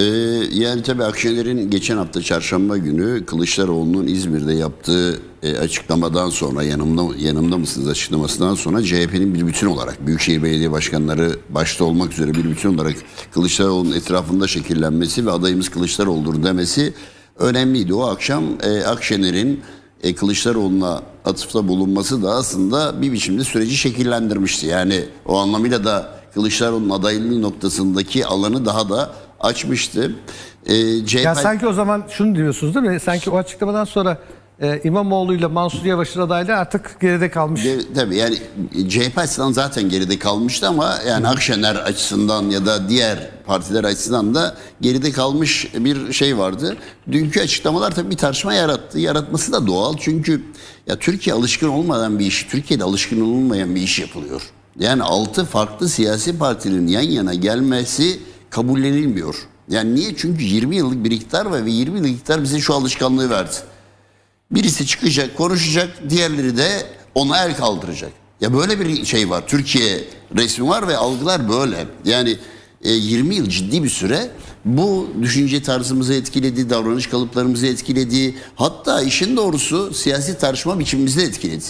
Ee, yani tabii Akşener'in geçen hafta çarşamba günü Kılıçdaroğlu'nun İzmir'de yaptığı e, açıklamadan sonra yanımda yanımda mısınız açıklamasından sonra CHP'nin bir bütün olarak Büyükşehir Belediye Başkanları başta olmak üzere bir bütün olarak Kılıçdaroğlu'nun etrafında şekillenmesi ve adayımız Kılıçdaroğlu'dur demesi önemliydi. O akşam e, Akşener'in e, Kılıçdaroğlu'na atıfta bulunması da aslında bir biçimde süreci şekillendirmişti. Yani o anlamıyla da Kılıçdaroğlu'nun adaylığı noktasındaki alanı daha da açmıştı. E, CHP Ya sanki o zaman şunu diyorsunuz değil mi? Sanki o açıklamadan sonra e, İmamoğlu ile Mansur Yavaş'ın adaylığı artık geride kalmış. Ge- Tabii yani CHP açısından zaten geride kalmıştı ama yani Akşener açısından ya da diğer partiler açısından da geride kalmış bir şey vardı. Dünkü açıklamalar tabii bir tartışma yarattı. Yaratması da doğal çünkü ya Türkiye alışkın olmadan bir iş, Türkiye'de alışkın olmayan bir iş yapılıyor. Yani altı farklı siyasi partinin yan yana gelmesi kabullenilmiyor. Yani niye? Çünkü 20 yıllık bir iktidar var ve 20 yıllık iktidar bize şu alışkanlığı verdi. Birisi çıkacak, konuşacak, diğerleri de ona el kaldıracak. Ya böyle bir şey var. Türkiye resmi var ve algılar böyle. Yani e, 20 yıl ciddi bir süre bu düşünce tarzımızı etkiledi, davranış kalıplarımızı etkiledi. Hatta işin doğrusu siyasi tartışma biçimimizi de etkiledi.